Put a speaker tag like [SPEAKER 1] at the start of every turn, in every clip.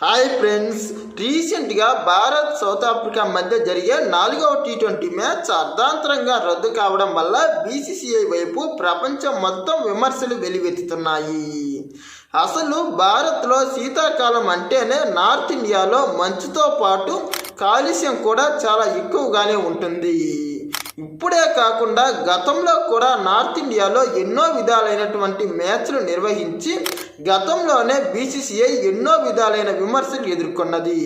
[SPEAKER 1] Hi friends రీసెంట్గా Bharat south Africa మధ్య జరిగే నాలుగవ టీ ట్వంటీ మ్యాచ్ అర్ధాంతరంగా రద్దు కావడం వల్ల బీసీసీఐ వైపు ప్రపంచం మొత్తం విమర్శలు వెలివెత్తుతున్నాయి. అసలు భారత్లో శీతాకాలం అంటేనే నార్త్ ఇండియాలో మంచుతో పాటు కాలుష్యం కూడా చాలా ఎక్కువగానే ఉంటుంది. ఇప్పుడే కాకుండా గతంలో కూడా నార్త్ ఇండియాలో ఎన్నో విధాలైనటువంటి మ్యాచ్లు నిర్వహించి గతంలోనే బీసీసీఐ ఎన్నో విధాలైన విమర్శలు ఎదుర్కొన్నది.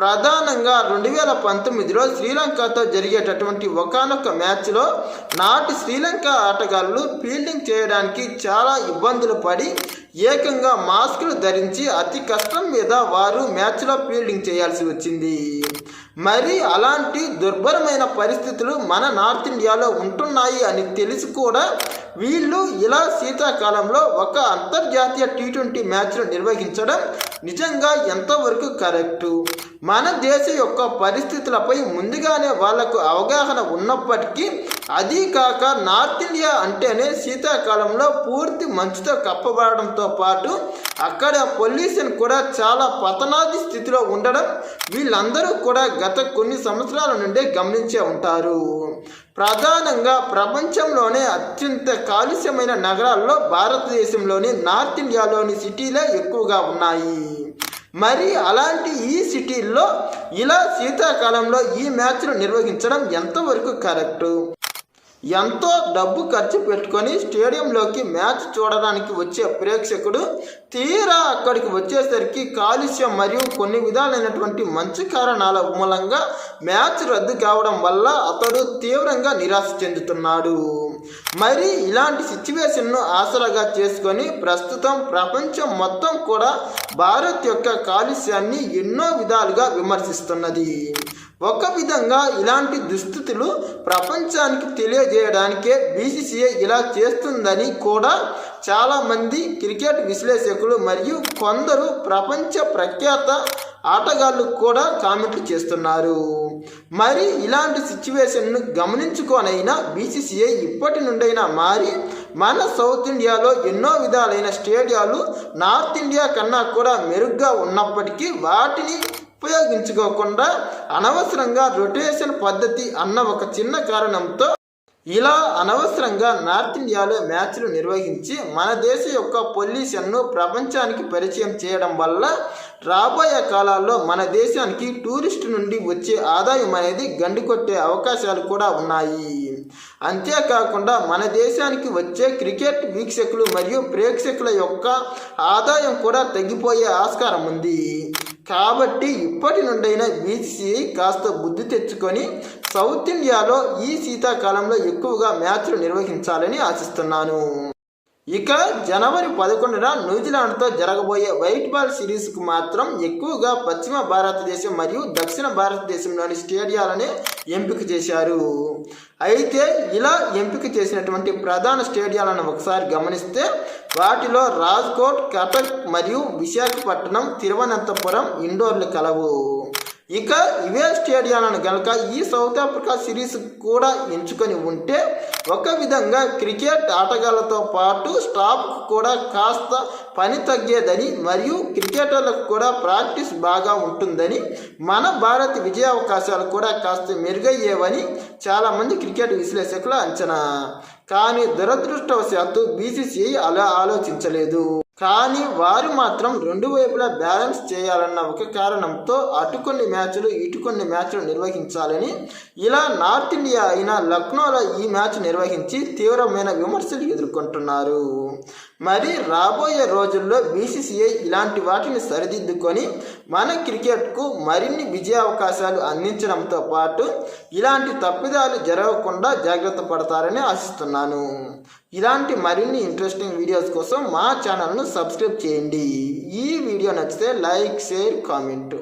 [SPEAKER 1] ప్రధానంగా రెండు వేల పంతొమ్మిదిలో శ్రీలంకతో జరిగేటటువంటి ఒకనొక మ్యాచ్లో నాటి శ్రీలంక ఆటగాళ్ళు ఫీల్డింగ్ చేయడానికి చాలా ఇబ్బందులు పడి ఏకంగా మాస్కులు ధరించి అతి కష్టం మీద వారు మ్యాచ్లో ఫీల్డింగ్ చేయాల్సి వచ్చింది. మరి అలాంటి దుర్భరమైన పరిస్థితులు మన నార్త్ ఇండియాలో ఉంటున్నాయి అని తెలిసి కూడా వీళ్ళు ఇలా శీతాకాలంలో ఒక అంతర్జాతీయ టీ ట్వంటీ మ్యాచ్ను నిర్వహించడం నిజంగా ఎంతవరకు కరెక్టు? మన దేశం యొక్క పరిస్థితులపై ముందుగానే వాళ్ళకు అవగాహన ఉన్నప్పటికీ అదీ కాక నార్త్ ఇండియా అంటేనే శీతాకాలంలో పూర్తి మంచుతో కప్పబడడంతో పాటు అక్కడ పొల్యూషన్ కూడా చాలా పతనాది స్థితిలో ఉండడం వీళ్ళందరూ కూడా గత కొన్ని సంవత్సరాల నుండే గమనించే ఉంటారు. ప్రధానంగా ప్రపంచంలోనే అత్యంత కాలుష్యమైన నగరాల్లో భారతదేశంలోని నార్త్ ఇండియాలోని సిటీలే ఎక్కువగా ఉన్నాయి. మరి అలాంటి ఈ సిటీల్లో ఇలా శీతాకాలంలో ఈ మ్యాచ్ను నిర్వహించడం ఎంతవరకు కరెక్టు? ఎంతో డబ్బు ఖర్చు పెట్టుకొని స్టేడియంలోకి మ్యాచ్ చూడడానికి వచ్చే ప్రేక్షకుడు తీరా అక్కడికి వచ్చేసరికి కాలుష్యం మరియు కొన్ని విధాలైనటువంటి మంచి కారణాల మూలంగా మ్యాచ్ రద్దు కావడం వల్ల అతడు తీవ్రంగా నిరాశ చెందుతున్నాడు. మరి ఇలాంటి సిచ్యువేషన్ను ఆసరాగా చేసుకొని ప్రస్తుతం ప్రపంచం మొత్తం కూడా భారత్ యొక్క కాలుష్యాన్ని ఎన్నో విధాలుగా విమర్శిస్తున్నది. ఒక విధంగా ఇలాంటి దుస్థితులు ప్రపంచానికి తెలియజేయడానికే బీసీసీఐ ఇలా చేస్తుందని కూడా చాలామంది క్రికెట్ విశ్లేషకులు మరియు కొందరు ప్రపంచ ప్రఖ్యాత ఆటగాళ్ళు కూడా కామెంట్లు చేస్తున్నారు. మరి ఇలాంటి సిచ్యువేషన్ను గమనించుకోనైనా బీసీసీఐ ఇప్పటి నుండైనా మారి మన సౌత్ ఇండియాలో ఎన్నో విధాలైన స్టేడియాలు నార్త్ ఇండియా కన్నా కూడా మెరుగ్గా ఉన్నప్పటికీ వాటిని ఉపయోగించుకోకుండా అనవసరంగా రొటేషన్ పద్ధతి అన్న ఒక చిన్న కారణంతో ఇలా అనవసరంగా నార్త్ ఇండియాలో మ్యాచ్లు నిర్వహించి మన దేశ యొక్క పొల్యూషన్ను ప్రపంచానికి పరిచయం చేయడం వల్ల రాబోయే కాలాల్లో మన దేశానికి టూరిస్టు నుండి వచ్చే ఆదాయం అనేది గండికొట్టే అవకాశాలు కూడా ఉన్నాయి. అంతేకాకుండా మన దేశానికి వచ్చే క్రికెట్ వీక్షకులు మరియు ప్రేక్షకుల యొక్క ఆదాయం కూడా తగ్గిపోయే ఆస్కారం ఉంది. కాబట్టి ఇప్పటి నుండైనా బీసీసీఐ కాస్త బుద్ధి తెచ్చుకొని సౌత్ ఇండియాలో ఈ శీతాకాలంలో ఎక్కువగా మ్యాచ్లు నిర్వహించాలని ఆశిస్తున్నాను. ఇక జనవరి పదకొండున న్యూజిలాండ్తో జరగబోయే వైట్ బాల్ సిరీస్కు మాత్రం ఎక్కువగా పశ్చిమ భారతదేశం మరియు దక్షిణ భారతదేశంలోని స్టేడియాలనే ఎంపిక చేశారు. అయితే ఇలా ఎంపిక చేసినటువంటి ప్రధాన స్టేడియాలను ఒకసారి గమనిస్తే వాటిలో రాజ్కోట్ కటక్ మరియు విశాఖపట్నం తిరువనంతపురం ఇండోర్లు కలవు. ఇక ఇవే స్టేడియాలను కనుక ఈ సౌత్ ఆఫ్రికా సిరీస్ కూడా ఎంచుకొని ఉంటే ఒక విధంగా క్రికెట్ ఆటగాళ్ళతో పాటు స్టాఫ్కు కూడా కాస్త పని తగ్గేదని మరియు క్రికెటర్లకు కూడా ప్రాక్టీస్ బాగా ఉంటుందని మన భారత్ విజయావకాశాలు కూడా కాస్త మెరుగయ్యేవని చాలామంది క్రికెట్ విశ్లేషకుల అంచనా. కానీ దురదృష్టవశాత్తు బీసీసీఐ అలా ఆలోచించలేదు. కానీ వారు మాత్రం రెండు వైపులా బ్యాలెన్స్ చేయాలన్న ఒక కారణంతో అటు కొన్ని మ్యాచ్లు ఇటు కొన్ని మ్యాచ్లు నిర్వహించాలని ఇలా నార్త్ ఇండియా అయిన లక్నోలో ఈ మ్యాచ్ నిర్వహించి తీవ్రమైన విమర్శలు ఎదుర్కొంటున్నారు. మరి రాబోయే రోజుల్లో బీసీసీఐ ఇలాంటి వాటిని సరిదిద్దుకొని మన క్రికెట్కు మరిన్ని విజయావకాశాలు అందించడంతో పాటు ఇలాంటి తప్పిదాలు జరగకుండా జాగ్రత్త పడతారని ఆశిస్తున్నాను. ఇలాంటి మరిన్ని ఇంట్రెస్టింగ్ వీడియోస్ కోసం మా ఛానల్ను సబ్స్క్రైబ్ చేయండి. ఈ వీడియో నచ్చితే లైక్ షేర్ కామెంట్